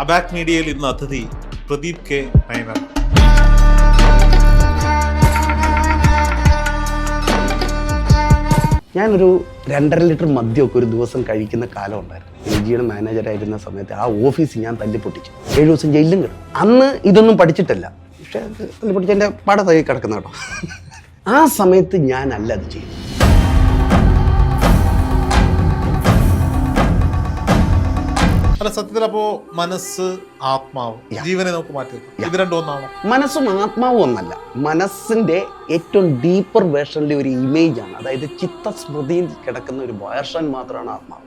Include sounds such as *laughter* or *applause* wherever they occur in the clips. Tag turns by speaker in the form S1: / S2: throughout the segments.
S1: അബാക് മീഡിയയിൽ ഇന്ന് അതിഥി പ്രദീപ് കെ നയനർ.
S2: ഞാനൊരു രണ്ടര ലിറ്റർ മദ്യമൊക്കെ ഒരു ദിവസം കഴിക്കുന്ന കാലം ഉണ്ടായിരുന്നു. എൽ ജിയുടെ മാനേജറായിരുന്ന സമയത്ത് ആ ഓഫീസ് ഞാൻ തല്ലിപ്പൊട്ടിച്ചു ഏഴ് ദിവസം ജയിലും കിട്ടും അന്ന് ഇതൊന്നും പഠിച്ചിട്ടല്ല. പക്ഷേ തല്ലിപ്പൊട്ടിച്ച് എന്റെ പാടത്തായി കിടക്കുന്ന കേട്ടോ. ആ സമയത്ത് ഞാനല്ല അത് ചെയ്തു
S1: അല്ല സത്യത്തിൽ അപ്പോ മനസ്സ് ആത്മാവ് ജീവനെ നമുക്ക് മാറ്റി. ഇത് രണ്ടും ഒന്നാണോ?
S2: മനസ്സും ആത്മാവും ഒന്നല്ല. മനസ്സിന്റെ ഏറ്റവും ഡീപ്പർ വേർഷനിലെ ഒരു ഇമേജ് ആണ്. അതായത് ചിത്തസ്മൃതിയിൽ കിടക്കുന്ന ഒരു വേർഷൻ മാത്രമാണ് ആത്മാവ്.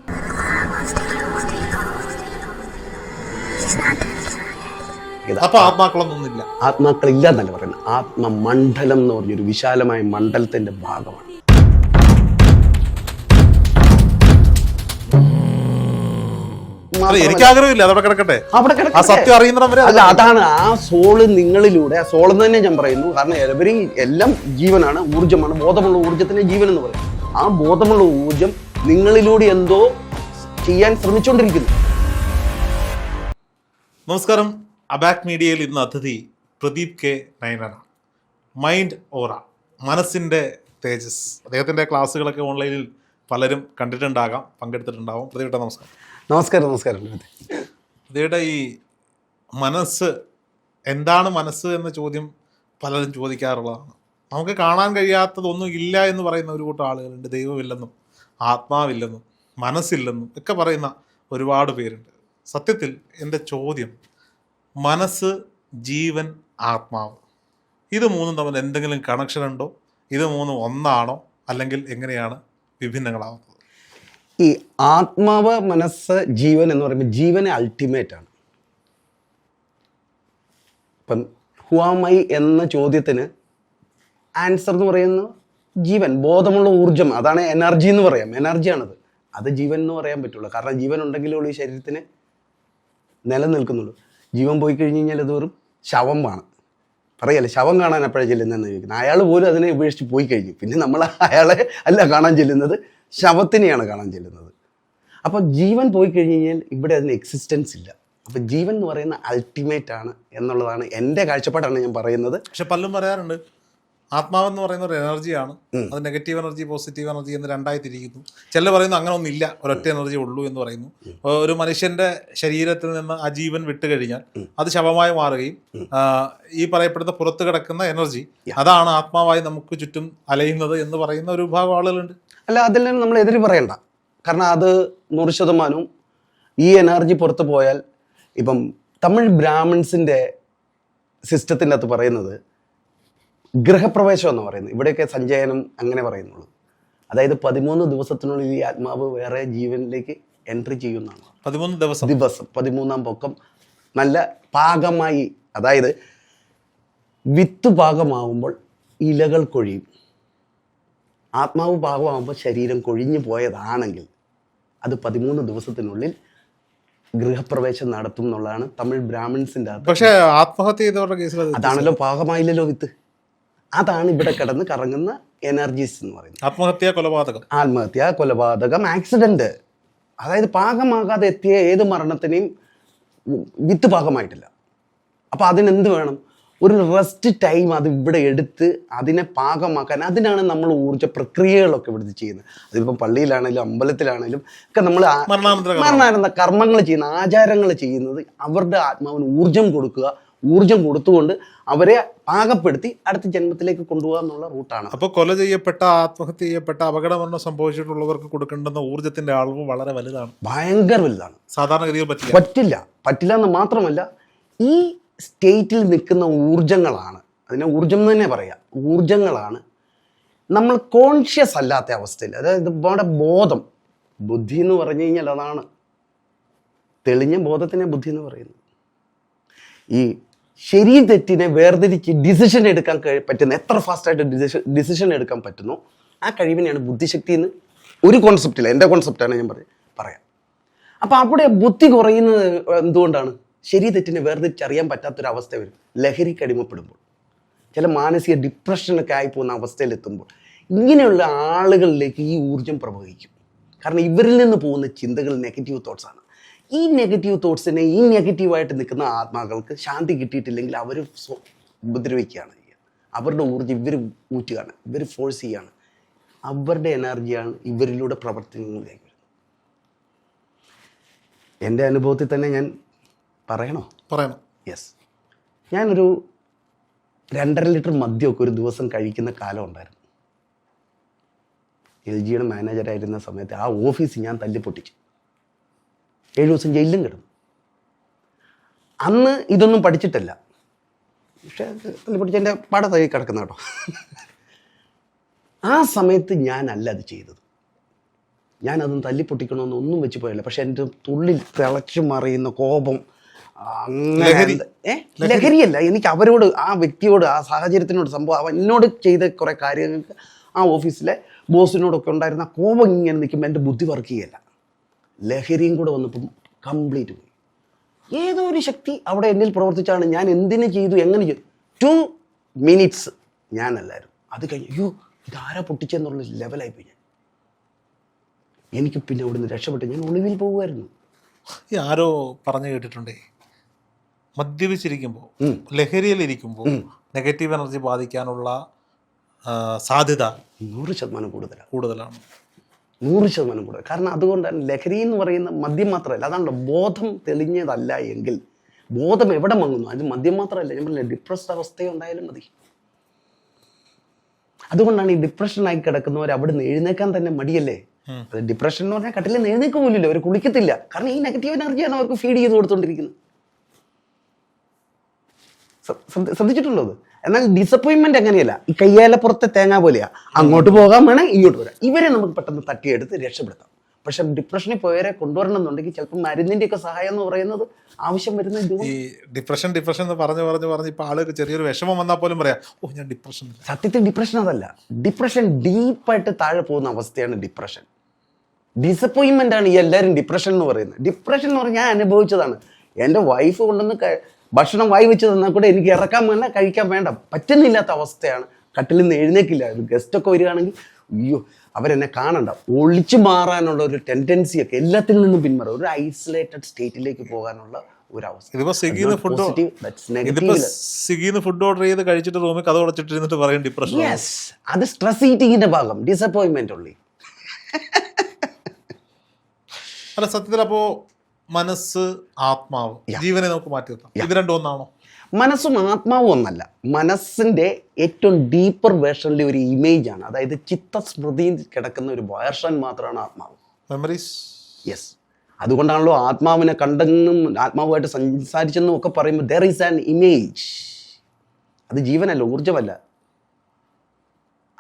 S1: അപ്പൊ ആത്മാക്കളൊന്നുമില്ല
S2: ആത്മാക്കളില്ല എന്നല്ല പറയുന്നത്. ആത്മമണ്ഡലം എന്ന് പറഞ്ഞൊരു വിശാലമായ മണ്ഡലത്തിന്റെ ഭാഗമാണ്.
S1: എനിക്ക് ആഗ്രഹമില്ല അതവിടെ കിടക്കട്ടെ.
S2: അവിടെ
S1: ആ
S2: കിടക്കട്ടെ.
S1: സത്യം അറിയുന്നിടം വരെ
S2: അല്ല അതാണ് ആ സോൾ നിങ്ങളിലൂടെ ആ സോൾ തന്നെ ഞാൻ പറയുന്നു. കാരണം എവരി എല്ലാം ജീവനാണ് ഊർജമാണ് ബോധമുള്ള ഊർജത്തിന്റെ ജീവൻ എന്ന് പറയും ആ ബോധമുള്ള ഊർജം നിങ്ങളിലൂടെ എന്തോ ചെയ്യാൻ ശ്രമിച്ചുകൊണ്ടിരിക്കുന്നു
S1: നമസ്കാരം. അബാക് മീഡിയയിൽ ഇന്ന് അതിഥി പ്രദീപ് കെ നയനാണ്. മൈൻഡ് ഓറ മനസ്സിന്റെ തേജസ്. അദ്ദേഹത്തിന്റെ ക്ലാസ്സുകളൊക്കെ ഓൺലൈനിൽ പലരും കണ്ടിട്ടുണ്ടാകാം പങ്കെടുത്തിട്ടുണ്ടാകും പ്രതിപക്ഷ നമസ്കാരം.
S2: നമസ്കാരം നമസ്കാരം.
S1: പ്രതിയുടെ ഈ മനസ്സ് എന്താണ് മനസ്സ് എന്ന ചോദ്യം പലരും ചോദിക്കാറുള്ളതാണ് നമുക്ക് കാണാൻ കഴിയാത്തതൊന്നും ഇല്ല എന്ന് പറയുന്ന ഒരു കൂട്ടം ആളുകളുണ്ട്. ദൈവമില്ലെന്നും ആത്മാവില്ലെന്നും മനസ്സില്ലെന്നും ഒക്കെ പറയുന്ന ഒരുപാട് പേരുണ്ട്. സത്യത്തിൽ എന്റെ ചോദ്യം മനസ്സ് ജീവൻ ആത്മാവ്. ഇത് മൂന്നും തമ്മിൽ എന്തെങ്കിലും കണക്ഷൻ ഉണ്ടോ? ഇത് മൂന്നും ഒന്നാണോ? അല്ലെങ്കിൽ എങ്ങനെയാണ് വിഭിന്നങ്ങളാവുന്നത്?
S2: ഈ ആത്മാവ് മനസ്സ് ജീവൻ എന്ന് പറയുമ്പോൾ ജീവനെ അൾട്ടിമേറ്റ് ആണ്. ഇപ്പം ഹുവാമൈ എന്ന ചോദ്യത്തിന് ആൻസർ എന്ന് പറയുന്നു ജീവൻ ബോധമുള്ള ഊർജം അതാണ് എനർജി എന്ന് പറയാം. എനർജിയാണത് അത് ജീവൻ എന്ന് പറയാൻ പറ്റുള്ളൂ. കാരണം ജീവൻ ഉണ്ടെങ്കിലേ ഉള്ളൂ ഈ ശരീരത്തിന് നിലനിൽക്കുന്നുള്ളൂ. ജീവൻ പോയി കഴിഞ്ഞ് കഴിഞ്ഞാൽ അത് വെറും ശവമാണ്. പറയല്ലേ ശവം കാണാൻ എപ്പോഴാണ് ചെല്ലുന്നതെന്ന് ചോദിക്കുന്നത് അയാൾ പോലും അതിനെ ഉപേക്ഷിച്ച് പോയി കഴിഞ്ഞു. പിന്നെ നമ്മൾ അയാളെ അല്ല കാണാൻ ചെല്ലുന്നത്. ശവത്തിനെയാണ് കാണാൻ ചെല്ലുന്നത്. അപ്പോൾ ജീവൻ പോയി കഴിഞ്ഞ് കഴിഞ്ഞാൽ ഇവിടെ അതിന് എക്സിസ്റ്റൻസ് ഇല്ല. അപ്പോൾ ജീവൻ എന്ന് പറയുന്ന അൾട്ടിമേറ്റ് ആണ് എന്നുള്ളതാണ് എന്റെ കാഴ്ചപ്പാടാണ് ഞാൻ പറയുന്നത്.
S1: പക്ഷെ പലരും പറയാറുണ്ട് ആത്മാവെന്ന് പറയുന്ന ഒരു എനർജിയാണ്. അത് നെഗറ്റീവ് എനർജി പോസിറ്റീവ് എനർജി എന്ന് രണ്ടായി തിരിക്കുന്നു ചിലർ പറയുന്നു അങ്ങനെ ഒന്നില്ല ഒരൊറ്റ എനർജി ഉള്ളൂ എന്ന് പറയുന്നു. ഒരു മനുഷ്യന്റെ ശരീരത്തിൽ നിന്ന് ആ ജീവൻ വിട്ട് കഴിഞ്ഞാൽ അത് ശവമായി മാറുകയും ഈ പറയപ്പെടുന്ന പുറത്ത് കിടക്കുന്ന എനർജി അതാണ് ആത്മാവായി നമുക്ക് ചുറ്റും അലയുന്നത് എന്ന് പറയുന്ന ഒരു വിഭാഗം ആളുകളുണ്ട്.
S2: അല്ല അതിൽ നിന്ന് നമ്മൾ എതിര് പറയണ്ട. കാരണം അത് നൂറ് ശതമാനവും ഈ എനർജി പുറത്തു പോയാൽ ഇപ്പം തമിഴ് ബ്രാഹ്മിൺസിന്റെ സിസ്റ്റത്തിന്റെ അകത്ത് പറയുന്നത് ഗൃഹപ്രവേശം എന്ന് പറയുന്നത്. ഇവിടെയൊക്കെ സഞ്ചയനം അങ്ങനെ പറയുന്നുള്ളൂ. അതായത് പതിമൂന്ന് ദിവസത്തിനുള്ളിൽ ഈ ആത്മാവ് വേറെ ജീവനിലേക്ക് എൻട്രി ചെയ്യുന്നതാണ്.
S1: പതിമൂന്ന് ദിവസം.
S2: ദിവസം പതിമൂന്നാം പൊക്കം നല്ല പാകമായി അതായത് വിത്ത് പാകമാവുമ്പോൾ ഇലകൾ കൊഴിയും. ആത്മാവ് പാകമാകുമ്പോൾ ശരീരം കൊഴിഞ്ഞു പോയതാണെങ്കിൽ അത് പതിമൂന്ന് ദിവസത്തിനുള്ളിൽ ഗൃഹപ്രവേശം നടത്തും എന്നുള്ളതാണ് തമിഴ് ബ്രാഹ്മിൻസിന്റെ പക്ഷേ
S1: പക്ഷെ ആത്മഹത്യ ചെയ്തവരുടെ കേസിൽ
S2: അതാണല്ലോ പാകമായില്ലല്ലോ വിത്ത്. അതാണ് ഇവിടെ കിടന്ന് കറങ്ങുന്ന എനർജീസ് എന്ന് പറയുന്നത്.
S1: ആത്മഹത്യ കൊലപാതകം.
S2: ആത്മഹത്യ കൊലപാതകം ആക്സിഡന്റ് അതായത് പാകമാകാതെ എത്തിയ ഏത് മരണത്തിനെയും വിത്ത് പാകമായിട്ടില്ല. അപ്പോൾ അതിനെന്ത് വേണം? ഒരു റെസ്റ്റ് ടൈം അത് ഇവിടെ എടുത്ത് അതിനെ പാകമാക്കാൻ അതിനാണ് നമ്മൾ ഊർജ പ്രക്രിയകളൊക്കെ ഇവിടുത്തെ ചെയ്യുന്നത്. അതിപ്പോൾ പള്ളിയിലാണെങ്കിലും അമ്പലത്തിലാണെങ്കിലും ഒക്കെ നമ്മൾ
S1: മരണാനന്ത
S2: മരണാനന്ദ കർമ്മങ്ങൾ ചെയ്യുന്ന ആചാരങ്ങൾ ചെയ്യുന്നത് അവരുടെ ആത്മാവിന് ഊർജം കൊടുക്കുക ഊർജം കൊടുത്തുകൊണ്ട് അവരെ പാകപ്പെടുത്തി അടുത്ത ജന്മത്തിലേക്ക് കൊണ്ടുപോകുക എന്നുള്ള റൂട്ടാണ്.
S1: അപ്പോൾ കൊല ചെയ്യപ്പെട്ട ആത്മഹത്യ ചെയ്യപ്പെട്ട അപകടമരണം സംഭവിച്ചിട്ടുള്ളവർക്ക് കൊടുക്കേണ്ടുന്ന ഊർജത്തിന്റെ അളവ് വളരെ വലുതാണ്.
S2: ഭയങ്കര വലുതാണ്.
S1: സാധാരണഗതിയിൽ പറ്റില്ല.
S2: പറ്റില്ല. പറ്റില്ല എന്ന് മാത്രമല്ല ഈ സ്റ്റേറ്റിൽ നിൽക്കുന്ന ഊർജങ്ങളാണ് അതിനെ ഊർജം എന്ന് തന്നെ പറയാം ഊർജങ്ങളാണ് നമ്മൾ കോൺഷ്യസ് അല്ലാത്ത അവസ്ഥയിൽ അതായത് നമ്മുടെ ബോധം ബുദ്ധി എന്ന് പറഞ്ഞു കഴിഞ്ഞാൽ അതാണ് തെളിഞ്ഞ ബോധത്തിനെ ബുദ്ധി എന്ന് പറയുന്നത്. ഈ ശരി തെറ്റിനെ വേർതിരിച്ച് ഡിസിഷൻ എടുക്കാൻ കഴി പറ്റുന്ന എത്ര ഫാസ്റ്റായിട്ട് ഡിസിഷൻ ഡിസിഷൻ എടുക്കാൻ പറ്റുന്നു ആ കഴിവിനെയാണ് ബുദ്ധിശക്തി എന്ന് ഒരു കോൺസെപ്റ്റില്ല എന്റെ കോൺസെപ്റ്റാണ് ഞാൻ പറയും പറയാം. അപ്പം അവിടെ ബുദ്ധി കുറയുന്നത് എന്തുകൊണ്ടാണ്? ശരി തെറ്റിനെ വേർതിരിച്ചറിയാൻ പറ്റാത്തൊരവസ്ഥ വരും. ലഹരിക്ക് അടിമപ്പെടുമ്പോൾ ചില മാനസിക ഡിപ്രഷനൊക്കെ ആയി പോകുന്ന അവസ്ഥയിലെത്തുമ്പോൾ. ഇങ്ങനെയുള്ള ആളുകളിലേക്ക് ഈ ഊർജം പ്രവഹിക്കും. കാരണം ഇവരിൽ നിന്ന് പോകുന്ന ചിന്തകൾ നെഗറ്റീവ് തോട്ട്സാണ് ഈ നെഗറ്റീവ് തോട്ട്സിനെ ഈ നെഗറ്റീവായിട്ട് നിൽക്കുന്ന ആത്മാക്കൾക്ക് ശാന്തി കിട്ടിയിട്ടില്ലെങ്കിൽ അവർ ഉപദ്രവിക്കുകയാണ് ചെയ്യുക. അവരുടെ ഊർജം ഇവർ ഊറ്റുകയാണ് ഇവർ ഫോഴ്സ് ചെയ്യുകയാണ്. അവരുടെ എനർജിയാണ് ഇവരിലൂടെ പ്രവർത്തനങ്ങളിലേക്ക് വരുന്നത്. എന്റെ അനുഭവത്തിൽ തന്നെ ഞാൻ പറയണോ?
S1: പറയണം.
S2: യെസ് ഞാനൊരു രണ്ടര ലിറ്റർ മദ്യമൊക്കെ ഒരു ദിവസം കഴിക്കുന്ന കാലം ഉണ്ടായിരുന്നു. എൽ ജിയുടെ മാനേജറായിരുന്ന സമയത്ത് ആ ഓഫീസ് ഞാൻ തല്ലിപ്പൊട്ടിച്ചു. ഏഴ് ദിവസം ജയിലിലും കിടന്നു. അന്ന് ഇതൊന്നും പഠിച്ചിട്ടല്ല. പക്ഷേ തല്ലിപ്പൊട്ടിച്ചതിന്റെ പാടത്തായി കിടക്കുന്ന കേട്ടോ. ആ സമയത്ത് ഞാനല്ല അത് ചെയ്തത്. ഞാനതൊന്നും തല്ലിപ്പൊട്ടിക്കണമെന്ന് ഒന്നും വെച്ച് പോയല്ല പക്ഷെ എന്റെ തുള്ളിൽ തിളച്ചു മറിയുന്ന കോപം അങ്ങനെ ഏ? ലഹരിയല്ല. എനിക്ക് അവരോട് ആ വ്യക്തിയോട് ആ സാഹചര്യത്തിനോട് സംഭവം അവ എന്നോട് ചെയ്ത കുറേ കാര്യങ്ങൾക്ക് ആ ഓഫീസിലെ ബോസിനോടൊക്കെ ഉണ്ടായിരുന്ന കോപം ഇങ്ങനെ നിൽക്കുമ്പോൾ എന്റെ ബുദ്ധി വർക്ക് ചെയ്യല്ല ലഹരിയും കൂടെ വന്നപ്പം കംപ്ലീറ്റ് പോയി. ഏതോ ഒരു ശക്തി അവിടെ എന്നിൽ പ്രവർത്തിച്ചാണ് ഞാൻ എന്തിനു ചെയ്തു എങ്ങനെ ചെയ്തു? ടു മിനിറ്റ്സ് ഞാനല്ലായിരുന്നു. അത് കഴിഞ്ഞ് അയ്യോ ഇതാരാ പൊട്ടിച്ചെന്നുള്ള ലെവലായിപ്പോയി ഞാൻ. എനിക്ക് പിന്നെ അവിടുന്ന് രക്ഷപ്പെട്ട്. ഞാൻ ഒളിവിൽ പോകുമായിരുന്നു.
S1: ആരോ പറഞ്ഞു കേട്ടിട്ടുണ്ടേ. മദ്യപിച്ചിരിക്കുമ്പോൾ. ലഹരിയിലിരിക്കുമ്പോൾ നെഗറ്റീവ് എനർജി ബാധിക്കാനുള്ള സാധ്യത
S2: നൂറ് ശതമാനം കൂടുതലാണ്
S1: കൂടുതലാണ്.
S2: നൂറ് ശതമാനം കൂടുതൽ കാരണം അതുകൊണ്ടാണ് ലഹരി എന്ന് പറയുന്ന മദ്യം മാത്രമല്ല അതാണല്ലോ ബോധം തെളിഞ്ഞതല്ല എങ്കിൽ. ബോധം എവിടെ മങ്ങുന്നു? അത് മദ്യം മാത്രമല്ല ഞാൻ പറഞ്ഞില്ല ഡിപ്രസ്ഡ് അവസ്ഥയുണ്ടായാലും മതി. അതുകൊണ്ടാണ് ഈ ഡിപ്രഷനായി കിടക്കുന്നവർ അവിടെ നിന്ന് എഴുന്നേക്കാൻ തന്നെ മടിയല്ലേ? അത് ഡിപ്രഷൻ എന്ന് പറഞ്ഞാൽ കട്ടിലിൽ എഴുന്നേക്ക് പോലില്ല അവർ കുളിക്കത്തില്ല. കാരണം ഈ നെഗറ്റീവ് എനർജിയാണ് അവർക്ക് ഫീഡ് ചെയ്ത് കൊടുത്തോണ്ടിരിക്കുന്നത്. ശ്രദ്ധിച്ചിട്ടുള്ളത് എന്നാൽ ഡിസപ്പോയിൻമെന്റ് അങ്ങനെയല്ല ഈ കയ്യാലപ്പുറത്തെ തേങ്ങ പോലെയാ. അങ്ങോട്ട് പോകാൻ വേണം ഇങ്ങോട്ട് വരാം. ഇവരെ നമുക്ക് പെട്ടെന്ന് തട്ടിയെടുത്ത് രക്ഷപ്പെടുത്താം. പക്ഷെ ഡിപ്രഷനിൽ പോയവരെ കൊണ്ടുവരണം എന്നുണ്ടെങ്കിൽ ചിലപ്പോൾ മരുന്നിന്റെ ഒക്കെ സഹായം എന്ന് പറയുന്നത് ആവശ്യം വരുന്ന
S1: ഈ ഡിപ്രഷൻ ഡിപ്രഷൻ എന്ന് പറഞ്ഞു പറഞ്ഞു പറഞ്ഞ് ഇപ്പൊ ആളുകൾക്ക് ചെറിയൊരു വിഷമം വന്നാൽ പോലും പറയാം ഓ ഞാൻ ഡിപ്രഷൻ
S2: സത്യത്തിൽ ഡിപ്രഷൻ അതല്ല. ഡിപ്രഷൻ ഡീപ്പായിട്ട് താഴെ പോകുന്ന അവസ്ഥയാണ് ഡിപ്രഷൻ ഡിസപ്പോയിൻമെന്റ് ആണ് ഈ എല്ലാവരും ഡിപ്രഷൻ എന്ന് പറയുന്നത്. ഡിപ്രഷൻ എന്ന് പറഞ്ഞാൽ ഞാൻ അനുഭവിച്ചതാണ്. എന്റെ വൈഫ് കൊണ്ടുവന്ന് ക- ഭക്ഷണം വായി വെച്ച് തന്നാൽ കൂടെ എനിക്ക് ഇറക്കാൻ വേണ്ട കഴിക്കാൻ വേണ്ട. പറ്റുന്നില്ലാത്ത അവസ്ഥയാണ്. കട്ടിൽ നിന്ന് എഴുന്നേക്കില്ല. ഗസ്റ്റൊക്കെ വരികയാണെങ്കിൽ അയ്യോ അവരെന്നെ കാണണ്ട. ഒളിച്ചു മാറാനുള്ള ഒരു ടെൻഡൻസി ഒക്കെ എല്ലാത്തിൽ നിന്നും പിന്മാറും. ഒരു ഐസൊലേറ്റഡ് സ്റ്റേറ്റിലേക്ക് പോകാനുള്ള
S1: ഫുഡ് ഓർഡർ ചെയ്ത് കഴിച്ചിട്ട് റൂമിൽ കഥ അടച്ചിട്ടിരുന്നിട്ട് പറയും ഡിപ്രഷൻ
S2: യെസ് അത് സ്ട്രെസ് ഈറ്റിംഗിന്റെ ഭാഗം. ഡിസപ്പോയിന്റ് ഉള്ളി.
S1: അല്ല സത്യത്തിൽ അപ്പോ മനസ്സ് ആത്മാവ്. ജീവനെ നമുക്ക് മാറ്റി നിർത്താം. ഇത് രണ്ടും ഒന്നാണോ
S2: മനസ്സും ആത്മാവും ഒന്നല്ല. മനസ്സിന്റെ ഏറ്റവും ഡീപ്പർ വേർഷനിലെ ഒരു ഇമേജ് ആണ്. അതായത് ചിത്തസ്മൃതിയിൽ കിടക്കുന്ന ഒരു വേർഷൻ മാത്രമാണ് ആത്മാവ്.
S1: മെമ്മറീസ്
S2: യെസ് അതുകൊണ്ടാണല്ലോ ആത്മാവിനെ കണ്ടെന്നും ആത്മാവുമായിട്ട് സംസാരിച്ചെന്നും ഒക്കെ പറയുമ്പോൾ ദർ ഈസ് ആൻ ഇമേജ് അത് ജീവനല്ല ഊർജമല്ല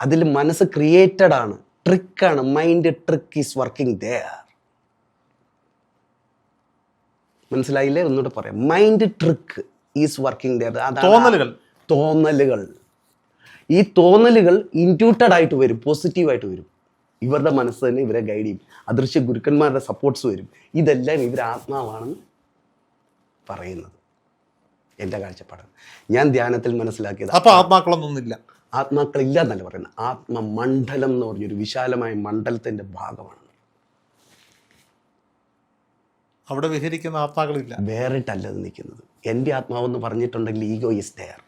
S2: അതിൽ മനസ്സ് ക്രിയേറ്റഡ് ആണ്. ട്രിക്കാണ് mind trick is working there മനസ്സിലായില്ലേ? ഒന്നുകൂടെ പറയാം. Mind trick is working there
S1: തോന്നലുകൾ.
S2: തോന്നലുകൾ. ഈ തോന്നലുകൾ ഇന്റ്യൂട്ടഡ് ആയിട്ട് വരും പോസിറ്റീവായിട്ട് വരും. ഇവരുടെ മനസ്സ് തന്നെ ഇവരെ ഗൈഡ് ചെയ്യും. അദൃശ്യ ഗുരുക്കന്മാരുടെ സപ്പോർട്ട്സ് വരും. ഇതെല്ലാം ഇവർ ആത്മാവാണെന്ന് പറയുന്നത്. എന്റെ കാഴ്ചപ്പാടാണ്. ഞാൻ ധ്യാനത്തിൽ മനസ്സിലാക്കിയത്
S1: അപ്പൊ ആത്മാക്കളൊന്നുമില്ല
S2: ആത്മാക്കളില്ല എന്നല്ല പറയുന്നത്. ആത്മമണ്ഡലം എന്ന് പറഞ്ഞൊരു വിശാലമായ മണ്ഡലത്തിന്റെ ഭാഗമാണ്.
S1: അവിടെ വിഹരിക്കുന്ന ആത്മാക്കളില്ല.
S2: വേറിട്ടല്ല അത് നിൽക്കുന്നത്. എന്റെ ആത്മാവെന്ന് പറഞ്ഞിട്ടുണ്ടെങ്കിൽ ego is there.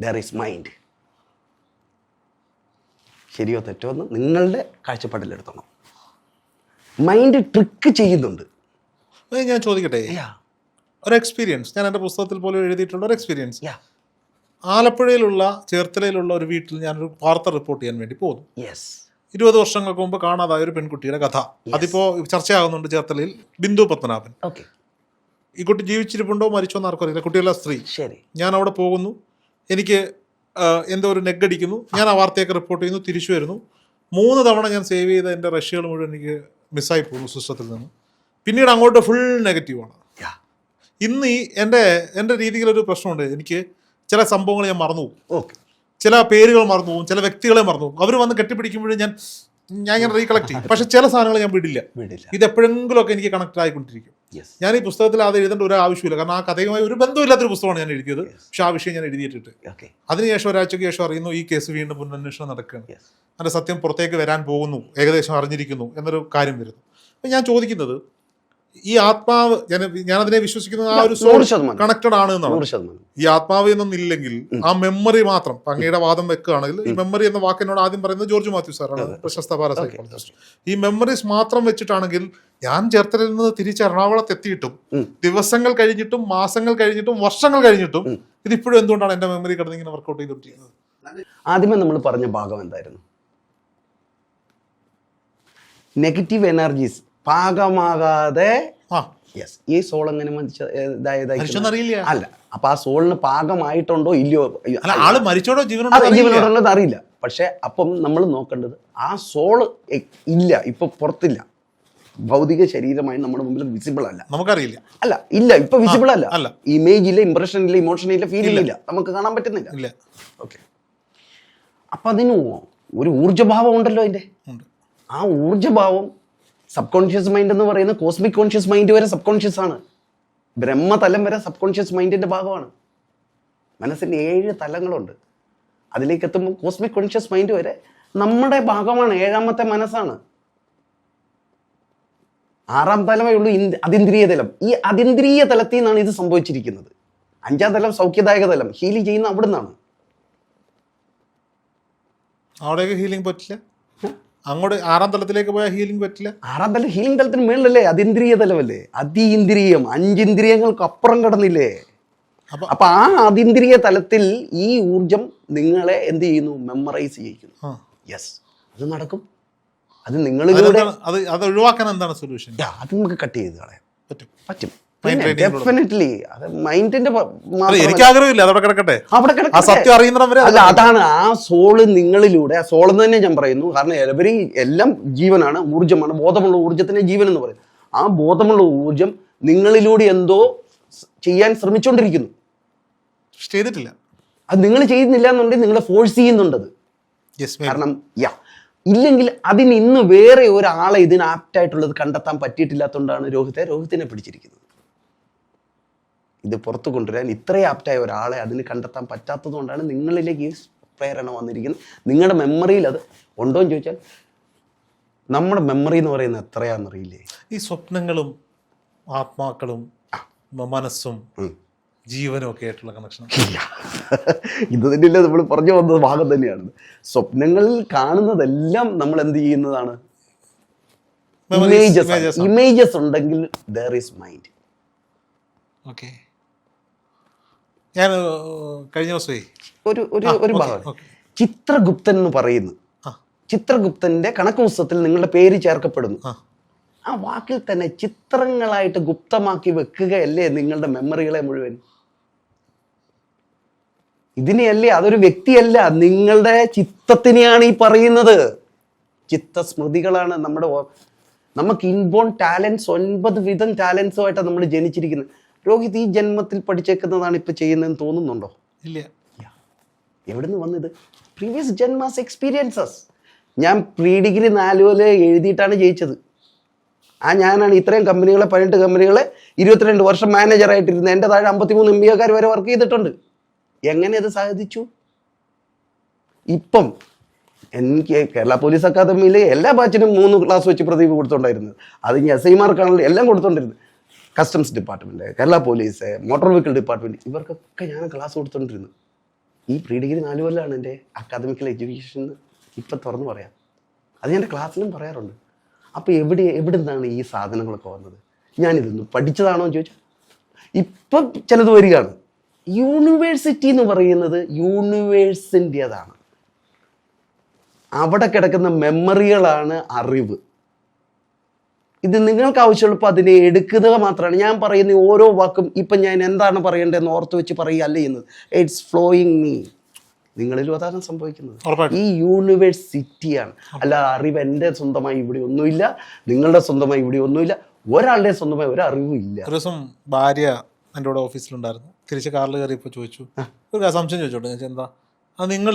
S2: There is mind. ശരിയോ തെറ്റോ എന്ന് നിങ്ങളുടെ കാഴ്ചപ്പാടിലെടുത്തോണം മൈൻഡ് ട്രിക്ക് ചെയ്യുന്നുണ്ട്.
S1: ഞാൻ ചോദിക്കട്ടെ? ഒരു എക്സ്പീരിയൻസ് ഞാൻ എന്റെ പുസ്തകത്തിൽ പോലും എഴുതിയിട്ടുള്ള ഒരു എക്സ്പീരിയൻസ് ആലപ്പുഴയിലുള്ള ചേർത്തലയിലുള്ള ഒരു വീട്ടിൽ ഞാനൊരു വാർത്ത റിപ്പോർട്ട് ചെയ്യാൻ വേണ്ടി പോകുന്നു.
S2: യെസ്
S1: ഇരുപത് വർഷങ്ങൾക്ക് മുമ്പ് കാണാതായ ഒരു പെൺകുട്ടിയുടെ കഥ. അതിപ്പോ ചർച്ചയാകുന്നുണ്ട് ചേർത്തലയിൽ. ബിന്ദു പത്മനാഭൻ.
S2: ഓക്കെ
S1: ഈ കുട്ടി ജീവിച്ചിരിപ്പുണ്ടോ മരിച്ചോ എന്ന് ആർക്കും അറിയില്ല. കുട്ടിയുള്ള സ്ത്രീ.
S2: ശരി.
S1: ഞാൻ അവിടെ പോകുന്നു. എനിക്ക് എന്തോ ഒരു നെഗ് അടിക്കുന്നു. ഞാൻ ആ വാർത്തയൊക്കെ റിപ്പോർട്ട് ചെയ്യുന്നു. തിരിച്ചു വരുന്നു. മൂന്ന് തവണ ഞാൻ സേവ് ചെയ്ത എന്റെ റഷ്യകൾ മുഴുവൻ എനിക്ക് മിസ്സായി പോകുന്നു സിസ്റ്റത്തിൽ നിന്ന്. പിന്നീട് അങ്ങോട്ട് ഫുൾ നെഗറ്റീവാണ് ഇന്ന് ഈ എന്റെ എന്റെ രീതിയിലൊരു പ്രശ്നമുണ്ട്. എനിക്ക് ചില സംഭവങ്ങൾ ഞാൻ മറന്നു പോകും
S2: ഓക്കെ
S1: ചില പേരുകൾ മറന്നു പോകും ചില വ്യക്തികളെ മറന്നു പോകും. അവർ വന്ന് കെട്ടിപ്പിടിക്കുമ്പോഴും ഞാൻ ഞാൻ ഇങ്ങനെ റീകളക്ട് ചെയ്യും. പക്ഷെ ചില സാധനങ്ങൾ ഞാൻ വിടില്ല.
S2: ഇത്
S1: ഇത് എപ്പോഴെങ്കിലുമൊക്കെ എനിക്ക് കണക്ട് ആയിക്കൊണ്ടിരിക്കും. ഞാൻ ഈ പുസ്തകത്തിൽ അത് എഴുതേണ്ട ഒരു ആവശ്യമില്ല. കാരണം ആ കഥയുമായി ഒരു ബന്ധമില്ലാത്തൊരു പുസ്തകമാണ് ഞാൻ എഴുതിയത്. പക്ഷെ ആ വിഷയം ഞാൻ എഴുതിയിട്ടിട്ട്. അതിനുശേഷം ഒരാഴ്ചയ്ക്ക് ശേഷം അറിയുന്നു ഈ കേസ് വീണ്ടും പുനരന്വേഷണം നടക്കുകയാണ്. അതിന്റെ സത്യം പുറത്തേക്ക് വരാൻ പോകുന്നു ഏകദേശം അറിഞ്ഞിരിക്കുന്നു എന്നൊരു കാര്യം വരുന്നു. അപ്പം ഞാൻ ചോദിക്കുന്നത് ഈ ആത്മാവ് ഞാൻ അതിനെ വിശ്വസിക്കുന്നത് ആ ഒരു
S2: സോൾ.
S1: കണക്റ്റഡ് ആണ് എന്നാണ്. ഈ ആത്മാവ് എന്നൊന്നില്ലെങ്കിൽ ആ മെമ്മറി മാത്രം അങ്ങയുടെ വാദം വെക്കുകയാണെങ്കിൽ ഈ മെമ്മറി എന്ന വാക്കിനോട് ആദ്യം പറയുന്നത് ജോർജ് മാത്യു സാറാണ് പ്രശസ്ത പാരസൈക്കോളജിസ്റ്റ് ഈ മെമ്മറീസ് മാത്രം വെച്ചിട്ടാണെങ്കിൽ ഞാൻ ചേർത്തലയിൽ നിന്ന് തിരിച്ച് എറണാകുളത്ത് എത്തിയിട്ടും ദിവസങ്ങൾ കഴിഞ്ഞിട്ടും മാസങ്ങൾ കഴിഞ്ഞിട്ടും വർഷങ്ങൾ കഴിഞ്ഞിട്ടും ഇതിപ്പോഴും എന്തുകൊണ്ടാണ് എന്റെ മെമ്മറി കിടന്ന് ഇങ്ങനെ വർക്കൗട്ട് ചെയ്തുകൊണ്ടിരിക്കുന്നത്?
S2: ആദ്യമേ നമ്മൾ പറഞ്ഞ ഭാഗം എന്തായിരുന്നു? നെഗറ്റീവ് എനർജീസ് പാകമാകാതെ യെസ് ഈ സോൾ എങ്ങനെ ഇതായതായിരിക്കും അല്ല. അപ്പൊ ആ സോളിന് പാകമായിട്ടുണ്ടോ ഇല്ലയോ?
S1: ആൾ മരിച്ചോടോ ജീവനുണ്ടോ
S2: അത്
S1: അറിയില്ല.
S2: ജീവനോടുള്ളത് അറിയില്ല. പക്ഷെ അപ്പം നമ്മൾ നോക്കേണ്ടത് ആ സോൾ ഇല്ല ഇപ്പൊ പുറത്തില്ല. ഭൗതിക ശരീരമായി നമ്മുടെ മുമ്പിൽ വിസിബിൾ അല്ല.
S1: നമുക്കറിയില്ല.
S2: അല്ല ഇല്ല ഇപ്പൊ വിസിബിൾ അല്ല.
S1: അല്ല.
S2: ഇമേജ് ഇല്ല ഇംപ്രഷൻ ഇല്ല ഇമോഷൻ ഇല്ല ഫീലിംഗ് ഇല്ല. നമുക്ക് കാണാൻ പറ്റുന്നില്ല.
S1: ഇല്ല.
S2: ഓക്കെ അപ്പൊ അതിന് ഒരു ഊർജഭാവം ഉണ്ടല്ലോ അതിന്റെ. ആ ഊർജഭാവം സബ് കോൺഷ്യസ് മൈൻഡ് എന്ന് പറയുന്ന കോസ്മിക് കോൺഷ്യസ് മൈൻഡ് വരെ സബ് കോൺഷ്യസ് ആണ് ബ്രഹ്മതലം വരെ സബ് കോൺഷ്യസ് മൈൻഡിന്റെ ഭാഗമാണ്. മനസ്സിന്റെ ഏഴ് തലങ്ങളുണ്ട്. അതിലേക്ക് എത്തുമ്പോൾ കോസ്മിക് കോൺഷ്യസ് മൈൻഡ് വരെ നമ്മുടെ ഭാഗമാണ് ഏഴാമത്തെ മനസ്സാണ്. ആറാം തലമേ ഉള്ളൂ അതീന്ദ്രിയ തലം. ഈ അതീന്ദ്രിയ തലത്തിൽ നിന്നാണ് ഇത് സംഭവിച്ചിരിക്കുന്നത്. അഞ്ചാം തലം സൗഖ്യദായക തലം. ഹീലിംഗ് ചെയ്യുന്ന അവിടെ നിന്നാണ്
S1: അവിടെയൊക്കെ ഹീലിംഗ് പറ്റില്ല? അങ്ങോട്ട് ആറാം തലത്തിലേക്ക് പോയാൽ ഹീലിംഗ് പറ്റില്ല?
S2: ആറാം തലം ഹീലിംഗ് തലത്തിന് മേളിലല്ലേ? അതിന്ദ്രിയ തലമല്ലേ? അതീന്ദ്രിയം അഞ്ചിന്ദ്രിയങ്ങൾക്ക് അപ്പുറം കടന്നില്ലേ?
S1: അപ്പൊ-
S2: അപ്പൊ ആ അതിന്ദ്രിയ തലത്തിൽ ഈ ഊർജം നിങ്ങളെ എന്ത് ചെയ്യുന്നു? മെമ്മറൈസ് ചെയ്യിക്കുന്നു. യെസ് അത് നടക്കും. അത് നിങ്ങളിലൂടെ
S1: അതെന്താണ്? അത് അത് ഒഴിവാക്കാൻ എന്താണ് സൊല്യൂഷൻ
S2: അത് നമുക്ക് കട്ട് ചെയ്ത് കളയാം.
S1: പറ്റും.
S2: പറ്റും. ഡെഫിനറ്റ്ലി അത് മൈൻഡിന്റെ
S1: എനിക്ക് ആഗ്രഹമില്ല അവിടെ കിടക്കട്ടെ.
S2: അവിടെ.
S1: സത്യം
S2: അല്ല അതാണ് ആ സോൾ നിങ്ങളിലൂടെ ആ സോൾ എന്ന് തന്നെ ഞാൻ പറയുന്നു. കാരണം എവരി എല്ലാം ജീവനാണ് ഊർജമാണ് ബോധമുള്ള ഊർജത്തിന്റെ ജീവൻ എന്ന് പറയും ആ ബോധമുള്ള ഊർജം നിങ്ങളിലൂടെ എന്തോ ചെയ്യാൻ ശ്രമിച്ചുകൊണ്ടിരിക്കുന്നു
S1: ചെയ്തിട്ടില്ല.
S2: അത് നിങ്ങൾ ചെയ്യുന്നില്ല എന്നുണ്ടെങ്കിൽ നിങ്ങളെ ഫോഴ്സ് ചെയ്യുന്നുണ്ടത് കാരണം യാ. ഇല്ലെങ്കിൽ അതിന് ഇന്ന് വേറെ ഒരാളെ ഇതിന് ആപ്റ്റായിട്ടുള്ളത് കണ്ടെത്താൻ പറ്റിയിട്ടില്ലാത്തതുകൊണ്ടാണ് രോഹിത്തെ രോഹിത്തിനെ പിടിച്ചിരിക്കുന്നത്. ഇത് പുറത്തു കൊണ്ടുവരാൻ ഇത്രയും ആപ്റ്റായ ഒരാളെ അതിന് കണ്ടെത്താൻ പറ്റാത്തത് കൊണ്ടാണ് നിങ്ങളിലേക്ക് ഈ പ്രേരണ വന്നിരിക്കുന്നത്. നിങ്ങളുടെ മെമ്മറിയിൽ അത് ഉണ്ടോ എന്ന് ചോദിച്ചാൽ നമ്മുടെ മെമ്മറി എന്ന് പറയുന്നത് എത്രയാണെന്നറിയില്ലേ
S1: ഈ സ്വപ്നങ്ങളും ആത്മാക്കളും മനസ്സും ജീവനും ഒക്കെ ആയിട്ടുള്ള കണക്ഷൻ
S2: ഇത് തന്നെയല്ലേ നമ്മൾ പറഞ്ഞു വന്നത് ഭാഗം തന്നെയാണ്. സ്വപ്നങ്ങളിൽ കാണുന്നതെല്ലാം നമ്മൾ എന്ത് ചെയ്യുന്നതാണ്? ഇമേജസ് ഇമേജസ് ഉണ്ടെങ്കിൽ ദർ ഈസ് മൈൻഡ്
S1: ഓക്കെ ഞാൻ കഴിഞ്ഞ ദിവസമേ.
S2: ഒരു ഒരു ഒരു ഭാഗം. ചിത്രഗുപ്തൻ എന്ന് പറയുന്നു. ചിത്രഗുപ്തന്റെ കണക്ക് പുസ്തകത്തിൽ നിങ്ങളുടെ പേര് ചേർക്കപ്പെടുന്നു.
S1: ആ.
S2: ആ വാക്കിൽ തന്നെ ചിത്രങ്ങളായിട്ട് ഗുപ്തമാക്കി വെക്കുകയല്ലേ നിങ്ങളുടെ മെമ്മറികളെ മുഴുവൻ? ഇതിനെയല്ലേ അതൊരു വ്യക്തിയല്ല നിങ്ങളുടെ ചിത്തത്തിനെയാണ് ഈ പറയുന്നത്. ചിത്തസ്മൃതികളാണ് നമ്മുടെ നമുക്ക് ഇൻബോൺ ടാലൻസ് ഒൻപത് വിധം ടാലൻസുമായിട്ടാണ് നമ്മൾ ജനിച്ചിരിക്കുന്നത്. രോഹിത് ഈ ജന്മത്തിൽ പഠിച്ചേക്കുന്നതാണ് ഇപ്പൊ ചെയ്യുന്നതെന്ന് തോന്നുന്നുണ്ടോ?
S1: ഇല്ല.
S2: എവിടുന്ന് വന്നത്? പ്രീവിയസ് ജന്മാസ് എക്സ്പീരിയൻസസ് ഞാൻ പ്രീ ഡിഗ്രി നാല് പോലെ എഴുതിയിട്ടാണ് ജയിച്ചത്. ആ ഞാനാണ് ഇത്രയും കമ്പനികളെ പതിനെട്ട് കമ്പനികളെ ഇരുപത്തിരണ്ട് വർഷം മാനേജറായിട്ടിരുന്നത് എന്റെ താഴെ അമ്പത്തിമൂന്ന് എം ബി എക്കാർ വരെ വർക്ക് ചെയ്തിട്ടുണ്ട്. എങ്ങനെ അത് സാധിച്ചു? ഇപ്പം എനിക്ക് കേരള പോലീസ് അക്കാദമിയിൽ എല്ലാ ബാച്ചിനും മൂന്ന് ക്ലാസ് വെച്ച് പ്രദീപ് കൊടുത്തോണ്ടായിരുന്നത്. അത് ഇനി എസ് ഐമാർക്കാണെങ്കിലും എല്ലാം കൊടുത്തോണ്ടിരുന്നത്. Customs department Kerala police motor vehicle department ഇവർക്കൊക്കെ ഞാൻ ക്ലാസ് കൊടുത്തോണ്ടിരുന്നു. ഈ പ്രീ ഡിഗ്രി നാല് കൊല്ലമാണ് എന്റെ അക്കാദമിക്കൽ എഡ്യൂക്കേഷൻ ഇപ്പം തുറന്ന് പറയാം. അത് ഞാൻ ക്ലാസ്സിലും പറയാറുണ്ട്. അപ്പോൾ എവിടെ എവിടെ നിന്നാണ് ഈ സാധനങ്ങളൊക്കെ വന്നത്? ഞാനിതൊന്ന് പഠിച്ചതാണോ എന്ന് ചോദിച്ചാൽ ഇപ്പം ചിലത് വരികയാണ്. യൂണിവേഴ്സിറ്റി എന്ന് പറയുന്നത് യൂണിവേഴ്സിന്റെതാണ് അവിടെ കിടക്കുന്ന മെമ്മറികളാണ് അറിവ്. ഇത് നിങ്ങൾക്ക് ആവശ്യമുള്ളപ്പോൾ അതിനെ എടുക്കുക മാത്രമാണ്. ഞാൻ പറയുന്ന ഓരോ വാക്കും ഇപ്പം ഞാൻ എന്താണ് പറയേണ്ടതെന്ന് ഓർത്ത് വെച്ച് പറയുകയല്ല ചെയ്യുന്നത്. ഇറ്റ്സ് ഫ്ലോയിങ് മീ നിങ്ങളിലും അതാണ് സംഭവിക്കുന്നത്. ഈ യൂണിവേഴ്സിറ്റിയാണ് അല്ല അറിവ് എന്റെ സ്വന്തമായി ഇവിടെ ഒന്നുമില്ല നിങ്ങളുടെ സ്വന്തമായി ഇവിടെ ഒന്നുമില്ല ഒരാളുടെ സ്വന്തമായി ഒരു അറിവും ഇല്ല.
S1: ഒരു ദിവസം ഭാര്യ എന്റെ കൂടെ ഓഫീസിലുണ്ടായിരുന്നു തിരിച്ച് കാറിൽ കയറിയപ്പോൾ ചോദിച്ചു. ഒരു സംശയം ചോദിച്ചോട്ടെ? എന്താ അത് നിങ്ങൾ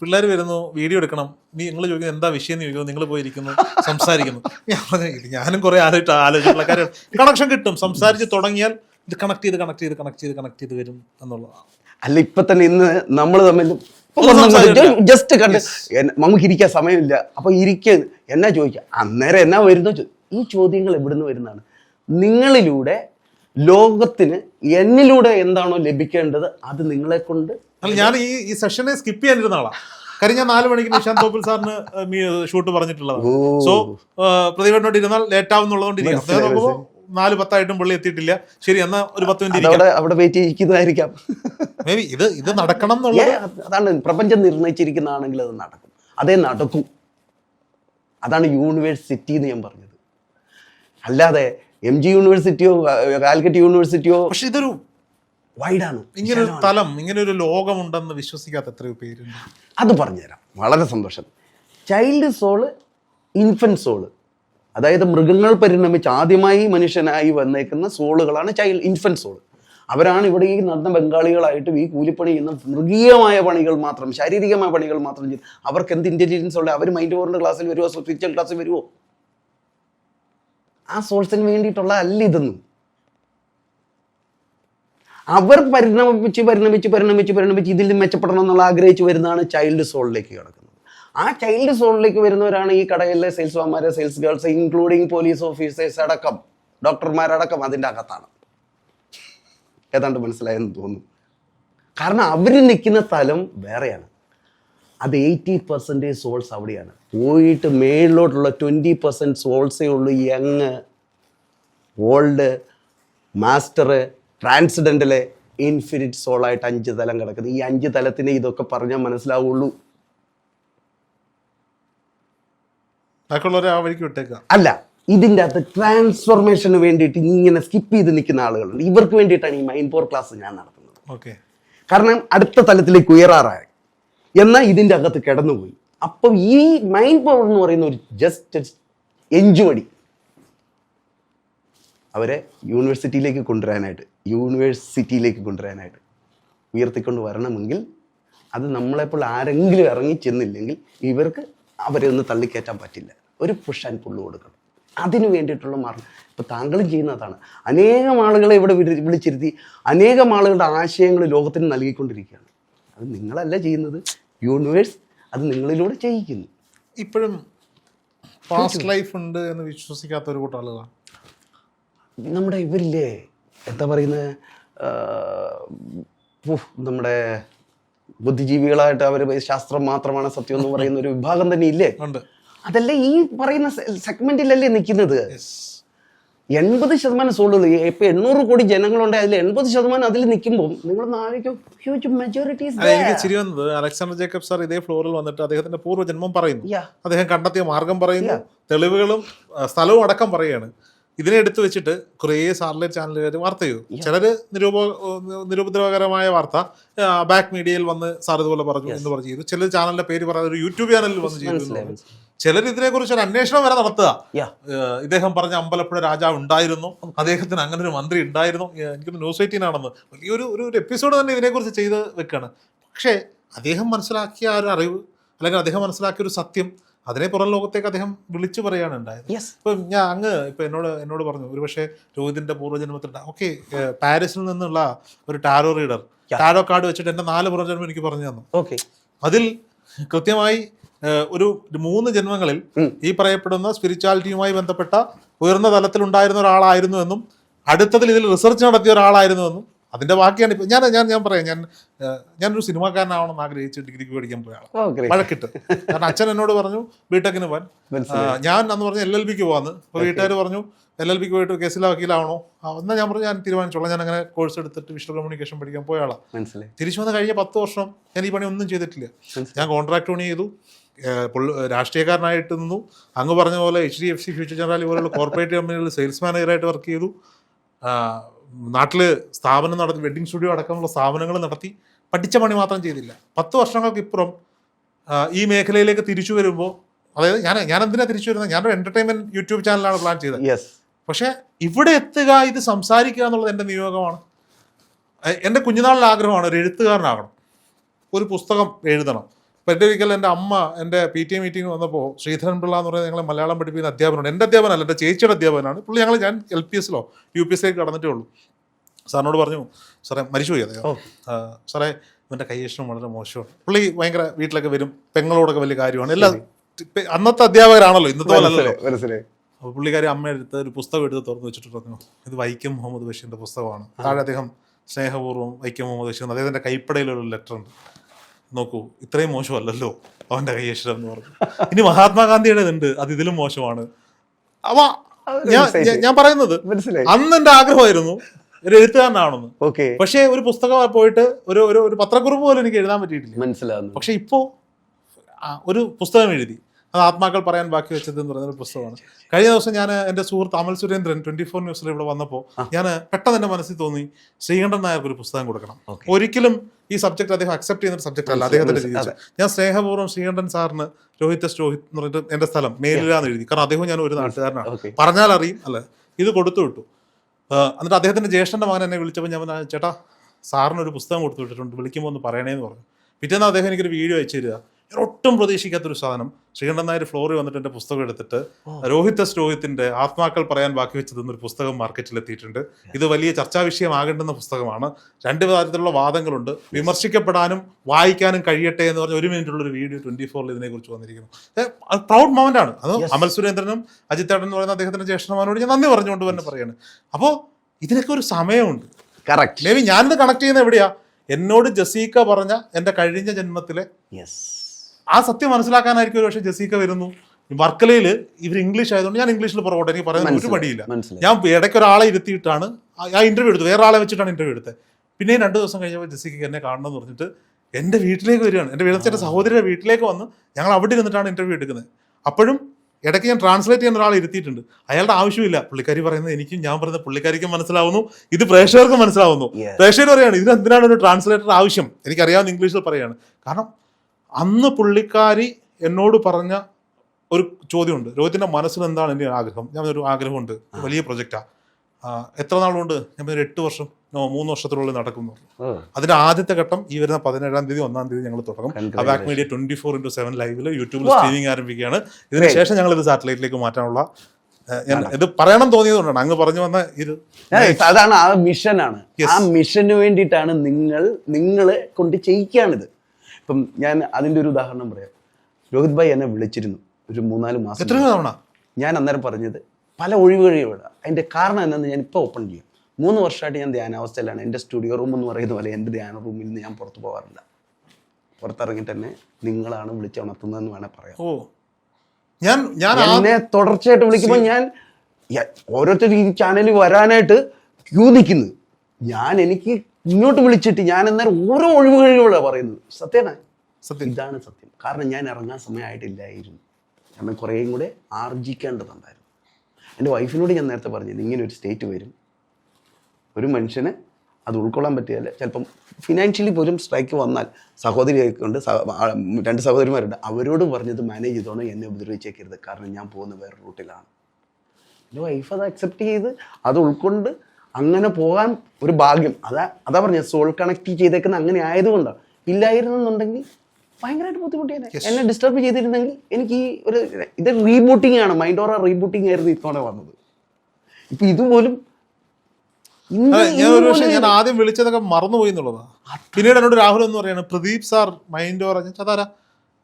S1: പിള്ളേർ വരുന്നു വീഡിയോ എടുക്കണം. നീ നിങ്ങൾ ചോദിക്കുന്നത് എന്താ വിഷയം എന്ന് ചോദിക്കുന്നു. നിങ്ങൾ പോയിരിക്കുന്നു സംസാരിക്കുന്നു. *laughs* ഞാൻ പറഞ്ഞു, ഞാനും കുറെ ആലോചിച്ചു ആലോചിച്ചിട്ടുള്ള കാര്യം. കണക്ഷൻ കിട്ടും. സംസാരിച്ച് തുടങ്ങിയാൽ ഇത് കണക്ട് ചെയ്ത് കണക്ട് ചെയ്ത് കണക്ട് ചെയ്ത് കണക്ട് ചെയ്ത് വരും എന്നുള്ളതാണ്.
S2: അല്ല ഇപ്പൊ തന്നെ ഇന്ന് നമ്മൾ തമ്മിൽ
S1: ഒന്നും.
S2: ജസ്റ്റ് കണ്ട്. എന്ന- നമുക്ക് ഇരിക്കാൻ സമയമില്ല. അപ്പൊ ഇരിക്ക. എന്നാ ചോദിക്കുക അന്നേരം എന്നാ വരുന്നു? ചോ- ഈ ചോദ്യങ്ങൾ എവിടുന്ന് വരുന്നതാണ്? നിങ്ങളിലൂടെ ലോകത്തിന് എന്നിലൂടെ എന്താണോ ലഭിക്കേണ്ടത് അത് നിങ്ങളെ കൊണ്ട്
S1: അല്ല ഞാൻ ഈ ഈ സെഷനെ സ്കിപ്പ് ചെയ്യാനിരുന്ന ആളാ. കാര്യം ഞാൻ നാല് മണിക്ക് നിഷാന്ത് തോപ്പിൽ സാറിന് ഷൂട്ട് പറഞ്ഞിട്ടുള്ളതാണ്. സോ പ്രതികരണോട്ട് ഇരുന്നാൽ ലേറ്റ് ആവുന്നുള്ളതുകൊണ്ട് ഇരിക്കാം നോക്കുമ്പോൾ നാല് പത്തായിട്ടും പുള്ളി എത്തിയിട്ടില്ല. ശരി എന്നാ ഒരു പത്ത് മിനിറ്റ്
S2: അവിടെ വെയിറ്റ് ചെയ്യിക്കുന്നതായിരിക്കാം
S1: മേ ബി ഇത് ഇത് നടക്കണം
S2: എന്നുള്ള
S1: എന്നുള്ളത്
S2: അതാണ്. പ്രപഞ്ചം നിർണയിച്ചിരിക്കുന്നതാണെങ്കിൽ അത് നടക്കും. അതേ നടക്കും. അതാണ് യൂണിവേഴ്സിറ്റി എന്ന് ഞാൻ പറഞ്ഞത്. അല്ലാതെ എം ജി യൂണിവേഴ്സിറ്റിയോ കാലിക്കറ്റ് യൂണിവേഴ്സിറ്റിയോ
S1: പക്ഷെ ഇതൊരു
S2: വൈഡാണ്.
S1: ഇങ്ങനെ ഒരു തലം ഇങ്ങനെ ഒരു ലോകമുണ്ടെന്ന് വിശ്വസിക്കാത്ത എത്രയോ പേര്
S2: അത് പറഞ്ഞുതരാം. വളരെ സന്തോഷം. ചൈൽഡ് സോൾ ഇൻഫന്റ് സോൾ അതായത് മൃഗങ്ങൾ പരിണമിച്ച് ആദ്യമായി മനുഷ്യനായി വന്നേക്കുന്ന സോളുകളാണ് ചൈൽഡ് ഇൻഫന്റ് സോൾ അവരാണ് ഇവിടെ ഈ നടന്ന ബംഗാളികളായിട്ട് ഈ കൂലിപ്പണി ചെയ്യുന്ന മൃഗീയമായ പണികൾ മാത്രം ശാരീരികമായ പണികൾ മാത്രം ചെയ്ത് അവർക്ക് എന്ത് ഇന്റലിജൻസ് ഉള്ളത് അവർ മൈൻഡ് പവറിന്റെ ക്ലാസ്സിൽ വരുമോ സ്പിരിച്വൽ ക്ലാസ്സിൽ വരുമോ ആ സോൾസിന് വേണ്ടിയിട്ടുള്ള അല്ല ഇതൊന്നും. അവർ പരിണമിച്ച് പരിണമിച്ച് പരിണമിച്ച് പരിണമിച്ച് ഇതിൽ മെച്ചപ്പെടണം എന്നുള്ള ആഗ്രഹിച്ചു വരുന്നതാണ് ചൈൽഡ് സോളിലേക്ക് കിടക്കുന്നത്. ആ ചൈൽഡ് സോളിലേക്ക് വരുന്നവരാണ് ഈ കടയിലെ സെയിൽസ്മാരെ sales girls including police officers അടക്കം ഡോക്ടർമാരടക്കം അതിന്റെ അകത്താണ്. ഏതാണ്ട് മനസ്സിലായെന്ന് തോന്നുന്നു. കാരണം അവർ നിൽക്കുന്ന സ്ഥലം വേറെയാണ്. അത് എയ്റ്റി പെർസെന്റേജ് സോൾസ് അവിടെയാണ്. പോയിട്ട് മേളിലോട്ടുള്ള ട്വന്റി പെർസെന്റ് സോൾസേ ഉള്ളൂ യങ് ഓൾഡ് മാസ്റ്റർ ട്രാൻസിഡന്റിലെ ഇൻഫിനിറ്റ് സോളായിട്ട് അഞ്ച് തലം കിടക്കുന്നത് ഈ അഞ്ച് തലത്തിനെ ഇതൊക്കെ പറഞ്ഞാൽ മനസ്സിലാവുള്ളൂ. അല്ല ഇതിന്റെ അകത്ത് ട്രാൻസ്ഫോർമേഷന് വേണ്ടിയിട്ട് ഇങ്ങനെ സ്കിപ്പ് ചെയ്ത് നിൽക്കുന്ന ആളുകളുണ്ട്. ഇവർക്ക് വേണ്ടിയിട്ടാണ് ഈ മൈൻഡ് പവർ ക്ലാസ് ഞാൻ നടത്തുന്നത്.
S1: ഓക്കെ
S2: കാരണം അടുത്ത തലത്തിലേക്ക് ഉയരാറായി. എന്നാൽ ഇതിന്റെ അകത്ത് കിടന്നുപോയി. അപ്പം ഈ മൈൻഡ് പവർ എന്ന് പറയുന്ന ഒരു ജസ്റ്റ് എഞ്ചുമടി അവരെ യൂണിവേഴ്സിറ്റിയിലേക്ക് കൊണ്ടുവരാനായിട്ട് യൂണിവേഴ്സിറ്റിയിലേക്ക് കൊണ്ടുവരാനായിട്ട് ഉയർത്തിക്കൊണ്ട് വരണമെങ്കിൽ അത് നമ്മളെപ്പോൾ ആരെങ്കിലും ഇറങ്ങി ചെന്നില്ലെങ്കിൽ ഇവർക്ക് അവരെ ഒന്ന് തള്ളിക്കയറ്റാൻ പറ്റില്ല. ഒരു പുഷ് ആൻഡ് പുള്ളു കൊടുക്കണം. അതിന് വേണ്ടിയിട്ടുള്ള മാർഗം. ഇപ്പം താങ്കളും ചെയ്യുന്നതാണ്. അനേകം ആളുകളെ ഇവിടെ വിളി- വിളിച്ചിരുത്തി അനേകം ആളുകളുടെ ആശയങ്ങൾ ലോകത്തിന് നൽകിക്കൊണ്ടിരിക്കുകയാണ്. അത് നിങ്ങളല്ല ചെയ്യുന്നത്. യൂണിവേഴ്സ് അത് നിങ്ങളിലൂടെ ചെയ്യിക്കുന്നു.
S1: ഇപ്പോഴും പാസ്റ്റ് ലൈഫ് ഉണ്ട് എന്ന് വിശ്വസിക്കാത്ത ഒരു കൂട്ടം ആളുകളാണ്.
S2: നമ്മുടെ ഇവരില്ലേ? എന്താ പറയുന്നത് നമ്മുടെ ബുദ്ധിജീവികളായിട്ട് അവർ ശാസ്ത്രം മാത്രമാണ് സത്യം എന്ന് പറയുന്ന ഒരു വിഭാഗം തന്നെ ഇല്ലേ? അതല്ല ഈ പറയുന്ന സെഗ്മെന്റിലല്ലേ നിൽക്കുന്നത്. എൺപത് ശതമാനം സോളുകൾ. ഇപ്പൊ എണ്ണൂറ് കോടി ജനങ്ങളുണ്ട് അതിൽ എൺപത് ശതമാനം അതിൽ നിൽക്കുമ്പോൾ നിങ്ങൾ ഹ്യൂജ് മെജോറിറ്റി
S1: അല്ല, എനിക്ക് ചിരി വന്നത് അലക്സാണ്ടർ ജേക്കബ് സാർ ഇതേ ഫ്ലോറിൽ വന്നിട്ട് അദ്ദേഹത്തിന്റെ പൂർവജന്മം പറയുന്നു. അദ്ദേഹം കണ്ടെത്തിയ മാർഗം പറയുന്നു. തെളിവുകളും സ്ഥലവും അടക്കം പറയുകയാണ്. ഇതിനെ എടുത്തു വെച്ചിട്ട് കുറേ സാറ്റലൈറ്റ് ചാനലുകാർ വാർത്ത ചെയ്തു. ചിലര് നിരൂപ നിരുപദ്രവകരമായ വാർത്ത ബാക്ക് മീഡിയയിൽ വന്ന് സാർ ഇതുപോലെ പറഞ്ഞു എന്ന് പറഞ്ഞു ചെയ്തു. ചിലർ ചാനലിന്റെ പേര് പറയാതെ ഒരു യൂട്യൂബ് ചാനലിൽ വന്ന് ചെയ്തു. ചിലർ ഇതിനെ കുറിച്ച് ഒരു അന്വേഷണം വരെ നടത്തുക. ഇദ്ദേഹം പറഞ്ഞ അമ്പലപ്പുഴ രാജാവ് ഉണ്ടായിരുന്നു. അദ്ദേഹത്തിന് അങ്ങനെ ഒരു മന്ത്രി ഉണ്ടായിരുന്നു. എനിക്കൊരു ന്യൂസ് എയ്റ്റീനാണെന്ന് വലിയൊരു ഒരു ഒരു എപ്പിസോഡ് തന്നെ ഇതിനെക്കുറിച്ച് ചെയ്ത് വെക്കാണ്. പക്ഷേ അദ്ദേഹം മനസ്സിലാക്കിയ ആ ഒരു അറിവ് അല്ലെങ്കിൽ അദ്ദേഹം മനസ്സിലാക്കിയ ഒരു സത്യം അതിനെ പുറം ലോകത്തേക്ക് അദ്ദേഹം വിളിച്ചു പറയാണ് ഉണ്ടായത്. ഇപ്പം ഞാൻ അങ്ങ് ഇപ്പം എന്നോട് എന്നോട് പറഞ്ഞു ഒരുപക്ഷെ രോഹിതിന്റെ പൂർവജന്മത്തിൽ ഓക്കെ പാരീസിൽ നിന്നുള്ള ഒരു ടാരോ റീഡർ ടാരോ കാർഡ് വെച്ചിട്ട് എന്റെ നാല് പൂർവജന്മം എനിക്ക് പറഞ്ഞു തന്നു.
S2: ഓക്കെ
S1: അതിൽ കൃത്യമായി ഒരു മൂന്ന് ജന്മങ്ങളിൽ ഈ പറയപ്പെടുന്ന സ്പിരിച്വാലിറ്റിയുമായി ബന്ധപ്പെട്ട ഉയർന്ന തലത്തിൽ ഉണ്ടായിരുന്ന ഒരാളായിരുന്നു എന്നും അടുത്തതിൽ ഇതിൽ റിസർച്ച് നടത്തിയ ഒരാളായിരുന്നു എന്നും അതിന്റെ ബാക്കിയാണ് ഇപ്പൊ ഞാൻ ഞാൻ ഞാൻ പറയാം ഞാൻ ഞാനൊരു സിനിമാക്കാരനാവണം ആഗ്രഹിച്ച് ഡിഗ്രിക്ക് പഠിക്കാൻ പോയ ആളാണ് വഴക്കിട്ട്. കാരണം അച്ഛൻ എന്നോട് പറഞ്ഞു ബിടെക്കിന് പോവാൻ. ഞാൻ അന്ന് പറഞ്ഞു എൽ എൽ ബിക്ക് പോവാന്ന്. അപ്പോൾ വീട്ടുകാർ പറഞ്ഞു എൽ എൽ ബിക്ക് പോയിട്ട് കേസിലെ വക്കീലാവണോ? എന്നാൽ എന്നാ ഞാൻ പറഞ്ഞു ഞാൻ തീരുമാനിച്ചോളാം. ഞാൻ അങ്ങനെ കോഴ്സ് എടുത്തിട്ട് വിഷ്വൽ കമ്മ്യൂണിക്കേഷൻ പഠിക്കാൻ പോയ ആളാണ് തിരിച്ചു വന്ന് കഴിഞ്ഞ പത്ത് വർഷം ഞാൻ ഈ പണി ഒന്നും ചെയ്തിട്ടില്ല. ഞാൻ കോൺട്രാക്ട് പണി ചെയ്തു. രാഷ്ട്രീയക്കാരനായിട്ട് നിന്നു. അങ്ങ് പറഞ്ഞ പോലെ H D F C future generali പോലുള്ള കോർപ്പറേറ്റ് കമ്പനികളിൽ സെയിൽസ് മാനേജറായിട്ട് വർക്ക് ചെയ്തു. നാട്ടിൽ സ്ഥാപനം നടത്തി വെഡിങ് സ്റ്റുഡിയോ അടക്കമുള്ള സ്ഥാപനങ്ങൾ നടത്തി പഠിച്ച പണി മാത്രം ചെയ്തില്ല. പത്ത് വർഷങ്ങൾക്ക് ഇപ്പുറം ഈ മേഖലയിലേക്ക് തിരിച്ചു വരുമ്പോൾ അതായത് ഞാൻ ഞാൻ എന്തിനാ തിരിച്ചു വരുന്നത്? ഞാനൊരു എന്റർടൈൻമെന്റ് യൂട്യൂബ് ചാനലാണ് പ്ലാൻ ചെയ്തത്.
S2: യെസ്
S1: പക്ഷേ ഇവിടെ എത്തുക ഇത് സംസാരിക്കുക എന്നുള്ളത് എന്റെ നിയോഗമാണ്. എന്റെ കുഞ്ഞുനാളിലെ ആഗ്രഹമാണ് ഒരു എഴുത്തുകാരനാകണം ഒരു പുസ്തകം എഴുതണം. എന്റെ ഒരിക്കൽ എന്റെ അമ്മ എന്റെ പി ടി എ മീറ്റിംഗ് വന്നപ്പോൾ ശ്രീധരൻ പിള്ള എന്ന് പറയുന്നത് ഞങ്ങളെ മലയാളം പഠിപ്പിക്കുന്ന അധ്യാപനമാണ് എന്റെ അധ്യാപനമല്ല എന്റെ ചേച്ചിയുടെ അധ്യാപനമാണ് പുള്ളി ഞങ്ങൾ ഞാൻ എൽ പി എസിലോ യു പി എസിലേക്ക് കടന്നിട്ടേ ഉള്ളൂ. സാറിനോട് പറഞ്ഞു സാറേ മരിച്ചുപോയി അദ്ദേഹം. സാറേ ഇവന്റെ കൈയേഷണം വളരെ മോശമാണ്. പുള്ളി ഭയങ്കര വീട്ടിലൊക്കെ വരും പെങ്ങളോടൊക്കെ വലിയ കാര്യമാണ്. എല്ലാ അന്നത്തെ അധ്യാപകരാണല്ലോ ഇന്നത്തെ പോലെ അല്ലല്ലോ.
S2: മനസ്സിലായി. മനസ്സിലായി
S1: അപ്പോൾ പുള്ളിക്കാരി അമ്മയുടെ അടുത്ത് ഒരു പുസ്തകം എടുത്ത് തുറന്നു വെച്ചിട്ട് പറഞ്ഞു ഇത് വൈക്കം മുഹമ്മദ് ബഷീറിന്റെ പുസ്തകമാണ്. താഴെ അദ്ദേഹം സ്നേഹപൂർവം വൈക്കം മുഹമ്മദ് ബഷീർ അദ്ദേഹത്തിന്റെ കൈപ്പടയിലുള്ള ലെറ്റർ ഉണ്ട്. നോക്കൂ ഇത്രയും മോശമല്ലല്ലോ അവന്റെ കൈയക്ഷരം എന്ന് പറഞ്ഞു. ഇനി മഹാത്മാഗാന്ധിയുടെ ഉണ്ട് അത് ഇതിലും മോശമാണ്. അവ ഞാൻ ഞാൻ- പറയുന്നത് അന്ന് എന്റെ ആഗ്രഹമായിരുന്നു ഒരു എഴുത്തുകാരനാണെന്ന്.
S2: ഓക്കെ.
S1: പക്ഷേ ഒരു പുസ്തകം പോയിട്ട് ഒരു ഒരു ഒരു പത്രക്കുറിപ്പ് പോലും എനിക്ക് എഴുതാൻ പറ്റിയിട്ടില്ല.
S2: മനസ്സിലാവുന്നു
S1: പക്ഷെ ഇപ്പോ ഒരു പുസ്തകം എഴുതി. അത് ആത്മാക്കൾ പറയാൻ ബാക്കി വെച്ചത് എന്ന് പറയുന്ന ഒരു പുസ്തകമാണ്. കഴിഞ്ഞ ദിവസം ഞാൻ എന്റെ സുഹൃത്ത് അമൽ സുരേന്ദ്രൻ ട്വന്റി ഫോർ ന്യൂസിൽ ഇവിടെ വന്നപ്പോൾ ഞാൻ പെട്ടെന്ന് എന്റെ മനസ്സിൽ തോന്നി ശ്രീകണ്ഠൻ നായർക്ക് ഒരു പുസ്തകം കൊടുക്കണം. ഒരിക്കലും ഈ സബ്ജക്ട് അദ്ദേഹം അക്സെപ്റ്റ് ചെയ്യുന്ന സബ്ജക്ട് അല്ല. അദ്ദേഹത്തിന്റെ
S2: രീതി
S1: ജീവിതം ഞാൻ സ്നേഹപൂർവം ശ്രീകണ്ഠൻ സാറിന് രോഹിത് രോഹിത് എന്ന് പറഞ്ഞിട്ട് എന്റെ സ്ഥലം മേലിലാന്ന് എഴുതി. കാരണം അദ്ദേഹം ഞാൻ ഒരു നാട്ടുകാരനാണ്. പറഞ്ഞാൽ അറിയും അല്ലേ? ഇത് കൊടുത്തു വിട്ടു. എന്നിട്ട് അദ്ദേഹത്തിന്റെ ജ്യേഷ്ഠന്റെ മകൻ എന്നെ വിളിച്ചപ്പോൾ ഞാൻ ചേട്ടാ സാറിന് ഒരു പുസ്തകം കൊടുത്തു വിട്ടിട്ടുണ്ട്. വിളിക്കുമ്പോൾ ഒന്ന് പറയണേന്ന് പറഞ്ഞു. പിറ്റേന്ന് അദ്ദേഹം എനിക്കൊരു വീഡിയോ അയച്ചു തരിക. ഞാൻ ഒട്ടും പ്രതീക്ഷിക്കാത്തൊരു സാധനം. ശ്രീകണ്ഠൻ നായർ ഫ്ലോറിൽ വന്നിട്ട് എന്റെ പുസ്തകം എടുത്തിട്ട് രോഹിത് എസ് ആത്മാക്കൾ പറയാൻ ബാക്കി വെച്ചത് എന്നൊരു പുസ്തകം മാർക്കറ്റിൽ എത്തിയിട്ടുണ്ട് ഇത് വലിയ ചർച്ചാ വിഷയമാകേണ്ടുന്ന പുസ്തകമാണ്. രണ്ട് തരത്തിലുള്ള വാദങ്ങളുണ്ട്. വിമർശിക്കപ്പെടാനും വായിക്കാനും കഴിയട്ടെ എന്ന് പറഞ്ഞ ഒരു മിനിറ്റുള്ള ഒരു വീഡിയോ ട്വന്റി ഫോറിൽ ഇതിനെക്കുറിച്ച് വന്നിരിക്കുന്നു. പ്രൗഡ് മോമെന്റ് ആണ്. അത് അമൽ സുരേന്ദ്രനും അജിത് ഏട്ടൻ എന്ന് പറയുന്ന അദ്ദേഹത്തിന്റെ ജ്യേഷ്ഠന്മാരോട് ഞാൻ നന്ദി പറഞ്ഞുകൊണ്ട് തന്നെ പറയാണ്. അപ്പോൾ ഇതിനൊക്കെ ഒരു സമയമുണ്ട്.
S2: കറക്റ്റ്
S1: മേ ബി ഞാനിത് കണക്ട് ചെയ്യുന്നത് എവിടെയാ? എന്നോട് ജസീക്ക പറഞ്ഞ എന്റെ കഴിഞ്ഞ ജന്മത്തിലെ
S2: യെസ്
S1: ആ സത്യം മനസ്സിലാക്കാനായിരിക്കും ഒരു പക്ഷേ ജസീക്ക വരുന്നു. വർക്കലയിൽ ഇവർ ഇംഗ്ലീഷ് ആയതുകൊണ്ട് ഞാൻ ഇംഗ്ലീഷിൽ പുറകോട്ടെ. എനിക്ക് പറയാൻ ഒരു
S2: പടിയില്ല
S1: ഞാൻ ഇടയ്ക്ക് ഒരാളെ ഇരുത്തിയിട്ടാണ് ആ- ഇന്റർവ്യൂ എടുത്തത്. വേറെ ആളെ വെച്ചിട്ടാണ് ഇന്റർവ്യൂ എടുത്തത്. പിന്നെ രണ്ട് ദിവസം കഴിഞ്ഞപ്പോൾ ജസീക്ക് എന്നെ കാണണം എന്ന് പറഞ്ഞിട്ട് എന്റെ വീട്ടിലേക്ക് വരികയാണ്. എന്റെ വീട്ടിൽ സഹോദരിയുടെ വീട്ടിലേക്ക് വന്ന് ഞങ്ങൾ അവിടെ ഇരുന്നിട്ടാണ് ഇന്റർവ്യൂ എടുക്കുന്നത്. അപ്പോഴും ഇടയ്ക്ക് ഞാൻ ട്രാൻസ്ലേറ്റ് ചെയ്യുന്ന ഒരാൾ ഇരുത്തിയിട്ടുണ്ട്. അയാളുടെ ആവശ്യമില്ല. പുള്ളിക്കാരി പറയുന്നത് എനിക്കും ഞാൻ പറയുന്നത് പുള്ളിക്കാരിക്കും മനസ്സിലാവുന്നു. ഇത് പ്രേക്ഷകർക്ക് മനസ്സിലാവുന്നു. പ്രേക്ഷകർ പറയാണ് ഇതിന് എന്തിനാണ് ഒരു ട്രാൻസ്ലേറ്റർ ആവശ്യം? എനിക്കറിയാവുന്ന ഇംഗ്ലീഷിൽ പറയാണ്. കാരണം അന്ന് പുള്ളിക്കാരി എന്നോട് പറഞ്ഞ ഒരു ചോദ്യമുണ്ട്. രോഹിത്തിന്റെ മനസ്സിൽ എന്താണ് എന്റെ ആഗ്രഹം? ഞാൻ ഒരു ആഗ്രഹമുണ്ട്. വലിയ പ്രൊജക്റ്റാ. എത്ര നാളുണ്ട് ഞാൻ ഒരു എട്ട് വർഷം നോ, മൂന്ന് വർഷത്തിനുള്ളിൽ നടക്കുന്നു. അതിന്റെ ആദ്യത്തെ ഘട്ടം ഈ വരുന്ന പതിനേഴാം തീയതി ഒന്നാം തീയതി ഞങ്ങൾ തുടങ്ങും. അബാക് media twenty four into seven ലൈവിൽ യൂട്യൂബിൽ സ്ട്രീമിംഗ് ആരംഭിക്കുകയാണ്. ഇതിനുശേഷം ഞങ്ങൾ ഇത് സാറ്റലൈറ്റിലേക്ക് മാറ്റാനുള്ള ഞാൻ ഇത് പറയണം തോന്നിയതുകൊണ്ടാണ്. അങ്ങ് പറഞ്ഞു വന്ന ഇത്
S2: അതാണ് ആ മിഷനാണ് ആ മിഷന് വേണ്ടിയിട്ടാണ് നിങ്ങൾ നിങ്ങളെ കൊണ്ട് ചെയ്യിക്കാണിത് ഇപ്പം ഞാൻ അതിന്റെ ഒരു ഉദാഹരണം പറയാം. രോഹിത് ഭായ് എന്നെ വിളിച്ചിരുന്നു ഒരു മൂന്നാൽ മാസം.
S1: തവണ?
S2: ഞാൻ അന്നേരം പറഞ്ഞത് പല ഒഴിവുകളിലുള്ള അതിന്റെ കാരണം എന്താണെന്ന് ഞാൻ ഇപ്പോൾ ഓപ്പൺ ചെയ്യും. മൂന്ന് വർഷമായിട്ട് ഞാൻ ധ്യാനാവസ്ഥയിലാണ്. എന്റെ സ്റ്റുഡിയോ റൂം എന്ന് പറയുന്ന പോലെ എന്റെ ധ്യാന റൂമിൽ നിന്ന് ഞാൻ പുറത്തു പോകാറില്ല. പുറത്തിറങ്ങി തന്നെ നിങ്ങളാണ് വിളിച്ചുണർത്തുന്നതെന്ന് വേണേൽ പറയാം.
S1: ഓ. ഞാൻ ഞാൻ
S2: എന്നെ തുടർച്ചയായിട്ട് വിളിക്കുമ്പോൾ ഞാൻ ഓരോരുത്തർ ഈ ചാനലിൽ വരാനായിട്ട് ക്യൂ നിൽക്കുന്നു. ഞാൻ എനിക്ക് ഇങ്ങോട്ട് വിളിച്ചിട്ട് ഞാൻ അന്നേരം ഓരോ ഒഴിവുകളിലൂടെ പറയുന്നത്. സത്യമാണ്
S1: സത്യം.
S2: ഇതാണ് സത്യം. കാരണം ഞാൻ ഇറങ്ങാൻ സമയമായിട്ടില്ലായിരുന്നു. കാരണം കുറേയും കൂടെ ആർജിക്കേണ്ടതുണ്ടായിരുന്നു. എന്റെ വൈഫിനോട് ഞാൻ നേരത്തെ പറഞ്ഞത് ഇങ്ങനെ ഒരു സ്റ്റേറ്റ് വരും. ഒരു മനുഷ്യന് അത് ഉൾക്കൊള്ളാൻ പറ്റിയാൽ ചിലപ്പം ഫിനാൻഷ്യലി പോലും സ്ട്രൈക്ക് വന്നാൽ സഹോദരിയൊക്കെയുണ്ട് രണ്ട് സഹോദരിമാരുണ്ട്. അവരോട് പറഞ്ഞത് മാനേജ് ചെയ്തോണം എന്നെ ഉപദ്രവിച്ചേക്കരുത്. കാരണം ഞാൻ പോകുന്ന വേറെ റൂട്ടിലാണ് എന്റെ വൈഫ് അത് അക്സെപ്റ്റ് ചെയ്ത് അത് ഉൾക്കൊണ്ട് അങ്ങനെ പോകാൻ ഒരു ഭാഗ്യം. അതാ അതാ പറഞ്ഞ സോൾ കണക്ട് ചെയ്തേക്കുന്ന അങ്ങനെ ആയതുകൊണ്ടാണ് ഇല്ലായിരുന്നെന്നുണ്ടെങ്കിൽ ഭയങ്കരമായിട്ട് ബുദ്ധിമുട്ടിയാണ് എന്നെ ഡിസ്റ്റർബ് ചെയ്തിരുന്നെങ്കിൽ എനിക്ക് ഈ ഒരു ഇത് റീബൂട്ടിംഗ് ആണ്. മൈൻഡ് ഓറ റീബൂട്ടിംഗ് ആയിരുന്നു ഇത്തവണ വന്നത്. ഇപ്പൊ ഇതുപോലും
S1: ഞാൻ ഒരു പക്ഷേ ഞാൻ ആദ്യം വിളിച്ചതൊക്കെ മറന്നുപോയി എന്നുള്ളതാണ് പിന്നീട് എന്നോട് രാഹുൽ എന്ന് പറയാണ് പ്രദീപ് സാർ മൈൻഡ് ഓർ അതാരാ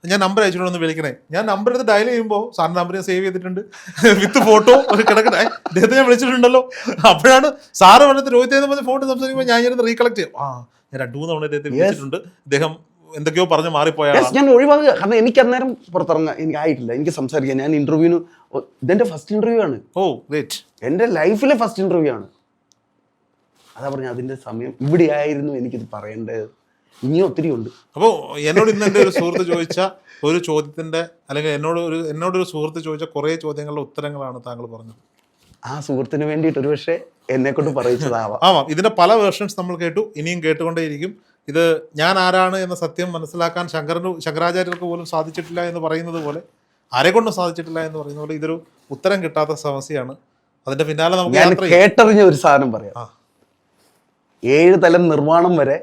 S1: ഞാൻ നമ്പർ അയച്ചിട്ടൊന്ന് വിളിക്കണേ. ഞാൻ നമ്പർ എടുത്ത് ഡയൽ ചെയ്യുമ്പോൾ സാറിന്റെ നമ്പർ ഞാൻ സേവ് ചെയ്തിട്ടുണ്ട്. *laughs* വിത്ത് ഫോട്ടോ കിടക്കട്ടെ അദ്ദേഹത്തെ ഞാൻ വിളിച്ചിട്ടുണ്ടല്ലോ. അപ്പോഴാണ് സാറ് പറഞ്ഞത് രോഹിത്തേന്ന് പറഞ്ഞ ഫോട്ടോ സംസാരിക്കുമ്പോൾ ഞാൻ ഇരുന്ന് റീകളക്ട് ചെയ്യും. ആ ഞാൻ രണ്ടു മൂന്ന് തവണ അദ്ദേഹത്തെ വിളിച്ചിട്ടുണ്ട്. അദ്ദേഹം എന്തൊക്കെയോ പറഞ്ഞ്
S2: മാറിപ്പോയാ ഞാൻ ഒഴിവാക്കുക. കാരണം എനിക്ക് അന്നേരം പുറത്തിറങ്ങാൻ എനിക്ക് ആയിട്ടില്ല. എനിക്ക് സംസാരിക്കാൻ. ഞാൻ ഇന്റർവ്യൂവിന് ഇതെന്റെ ഫസ്റ്റ് ഇന്റർവ്യൂ ആണ്.
S1: ഓ ഗ്രേറ്റ്
S2: എന്റെ ലൈഫിലെ ഫസ്റ്റ് ഇന്റർവ്യൂ ആണ്. അതാ പറഞ്ഞ അതിന്റെ സമയം ഇവിടെ ആയിരുന്നു എനിക്കിത് പറയേണ്ടത്. ഇനിയും ഒത്തിരി ഉണ്ട്
S1: അപ്പോൾ എന്നോട് ഇന്ന് എന്റെ ഒരു സുഹൃത്ത് ചോദിച്ച ഒരു ചോദ്യത്തിന്റെ അല്ലെങ്കിൽ എന്നോട് ഒരു എന്നോടൊരു സുഹൃത്ത് ചോദിച്ച കുറേ ചോദ്യങ്ങളുടെ ഉത്തരങ്ങളാണ് താങ്കൾ പറഞ്ഞത്.
S2: ആ സുഹൃത്തിന് വേണ്ടിയിട്ട് ഒരുപക്ഷെ എന്നെ കൊണ്ട് പറയിച്ചതാവാം.
S1: ആവാം. ഇതിന്റെ പല വേർഷൻസ് നമ്മൾ കേട്ടു ഇനിയും കേട്ടുകൊണ്ടേയിരിക്കും. ഇത് ഞാൻ ആരാണ് എന്ന സത്യം മനസ്സിലാക്കാൻ ശങ്കരന് ശങ്കരാചാര്യർക്ക് പോലും സാധിച്ചിട്ടില്ല എന്ന് പറയുന്നത് പോലെ ആരെ കൊണ്ടും സാധിച്ചിട്ടില്ല എന്ന് പറയുന്ന പോലെ ഇതൊരു ഉത്തരം കിട്ടാത്ത സമസ്യയാണ്. അതിന്റെ പിന്നാലെ നമുക്ക്
S2: കേട്ടറിഞ്ഞ ഒരു സാധനം പറയാം. ഏഴ് തലം നിർമ്മാണം വരെ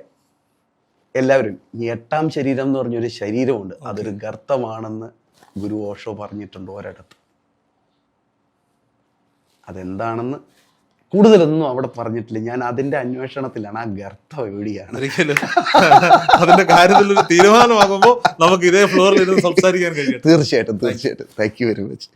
S2: എല്ലാവരും ഈ എട്ടാം ശരീരം എന്ന് പറഞ്ഞൊരു ശരീരമുണ്ട്. അതൊരു ഗർത്തമാണെന്ന് ഗുരു ഓഷോ പറഞ്ഞിട്ടുണ്ട് ഒരിടത്ത്. അതെന്താണെന്ന് കൂടുതലൊന്നും അവിടെ പറഞ്ഞിട്ടില്ല. ഞാൻ അതിന്റെ അന്വേഷണത്തിലാണ്. ആ ഗർത്തം എവിടെയാണ്?
S1: അതിന്റെ കാര്യത്തിൽ ഒരു തീരുമാനമാകുമ്പോൾ നമുക്ക് ഇതേ ഫ്ലോറിൽ ഇരുന്ന് സംസാരിക്കാൻ കഴിയും
S2: തീർച്ചയായിട്ടും തീർച്ചയായിട്ടും. Thank you very much